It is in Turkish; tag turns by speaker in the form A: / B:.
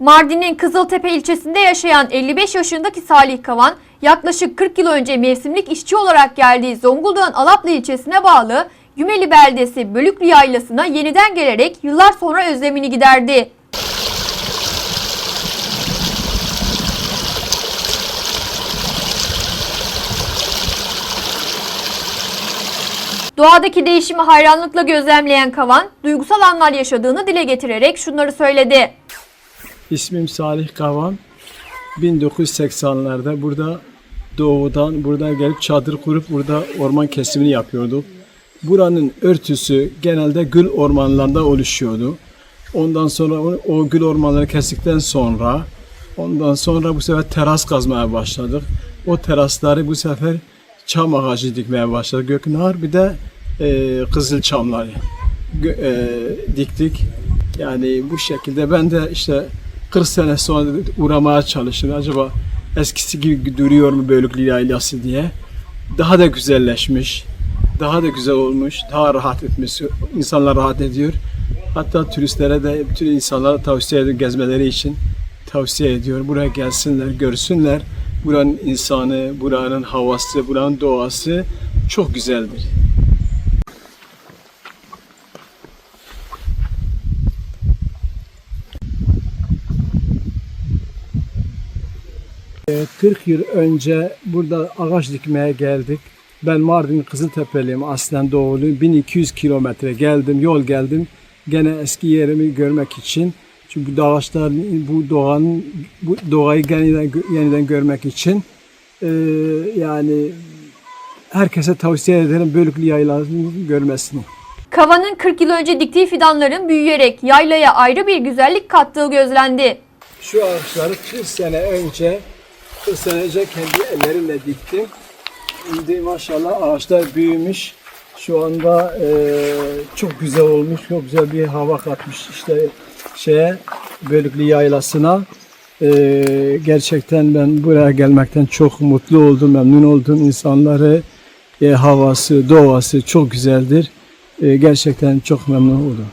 A: Mardin'in Kızıltepe ilçesinde yaşayan 55 yaşındaki Salih Kavan, yaklaşık 40 yıl önce mevsimlik işçi olarak geldiği Zonguldak'ın Alaplı ilçesine bağlı Gümeli beldesi Bölüklü Yaylası'na yeniden gelerek yıllar sonra özlemini giderdi. Doğadaki değişimi hayranlıkla gözlemleyen Kavan, duygusal anlar yaşadığını dile getirerek şunları söyledi.
B: İsmim Salih Kavan. 1980'lerde burada doğudan burada gelip çadır kurup burada orman kesimini yapıyorduk. Buranın örtüsü genelde gül ormanlarında oluşuyordu. Ondan sonra o, gül ormanları kestikten sonra ondan sonra bu sefer teras kazmaya başladık. O terasları bu sefer çam ağacı dikmeye başladık. Göknar bir de e, kızıl çamları e, diktik. Yani bu şekilde ben de işte 40 sene sonra uğramaya çalıştım. Acaba eskisi gibi duruyor mu Bölüklü Yaylası diye. Daha da güzelleşmiş. Daha da güzel olmuş. Daha rahat etmiş. İnsanlar rahat ediyor. Hatta turistlere de bütün insanlara tavsiye ediyorum gezmeleri için tavsiye ediyorum. Buraya gelsinler, görsünler. Buranın insanı, buranın havası, buranın doğası çok güzeldir. 40 yıl önce burada ağaç dikmeye geldik. Ben Mardin Kızıltepeliyim aslen doğuluyum. 1200 kilometre geldim, yol geldim. Gene eski yerimi görmek için. Çünkü bu ağaçlar, bu doğanın, bu doğayı yeniden, yeniden görmek için. Ee, yani herkese tavsiye ederim Bölüklü yaylasını görmesini.
A: Kavan'ın 40 yıl önce diktiği fidanların büyüyerek yaylaya ayrı bir güzellik kattığı gözlendi.
B: Şu ağaçları 40 sene önce 40 sene önce kendi ellerimle diktim. Şimdi maşallah ağaçlar büyümüş. Şu anda e, çok güzel olmuş. Çok güzel bir hava katmış işte şeye Bölüklü Yaylası'na. E, gerçekten ben buraya gelmekten çok mutlu oldum, memnun oldum. İnsanları, e, havası, doğası çok güzeldir. E, gerçekten çok memnun oldum.